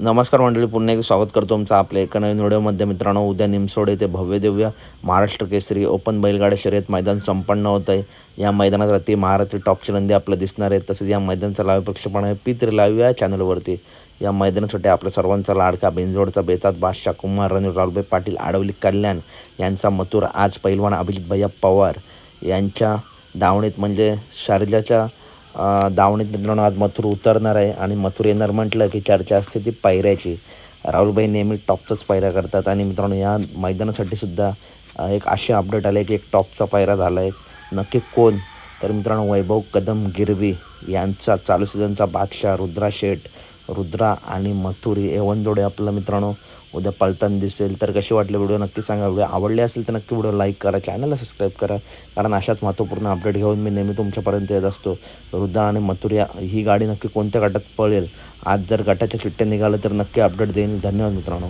नमस्कार मंडळी पुन्हा एकदा स्वागत करतो तुमचं आपल्या एका नवीन व्हिडिओमध्ये. मित्रांनो उद्या निमसोड येथे भव्य दिव्य महाराष्ट्र केसरी ओपन बैलगाड्या शर्यत मैदान संपन्न होत आहे. या मैदानात रात्री महाराष्ट्र टॉपची नंदी आपलं दिसणार आहे तसेच या मैदानाचा लाईव्ह प्रक्षेपण आहे पित्र लाईव्ह या चॅनलवरती या मैदानासाठी आपल्या सर्वांचा लाडका बेंजोडचा बेतात बादशाह कुमार रणवीर रावलभाई पाटील आडवली कल्याण यांचा मथुर. आज पैलवान अभिजित भैया पवार यांच्या दावणीत म्हणजे शारजाच्या दावणीत मित्रांनो आज मथुर उतरणार आहे आणि मथुर येणार म्हटलं की चर्चा असते ती पायऱ्याची. राहुलभाई नेहमी टॉपचाच पायऱ्या करतात आणि मित्रांनो या मैदानासाठी सुद्धा एक असे अपडेट आले की एक टॉपचा पायरा झाला आहे नक्की कोण? तर मित्रांनो वैभव कदम गिरवी यांचा चालू सीझनचा बादशाह रुद्रा शेठ. रुद्रा आणि मथुरी हे जोडे आपल्याला मित्रांनो उद्या पळताना दिसेल. तर कशी वाटली व्हिडिओ नक्की सांगा. व्हिडिओ आवडले असेल तर नक्की व्हिडिओ लाईक करा चॅनलला सबस्क्राईब करा. कारण अशाच महत्त्वपूर्ण अपडेट घेऊन मी नेहमी तुमच्यापर्यंत येत असतो. रुद्रा आणि मथुरिया ही गाडी नक्की कोणत्या गटात पळेल? आज जर गटाच्या चिठ्ठ्या निघाल्या तर नक्की अपडेट देईन. धन्यवाद मित्रांनो.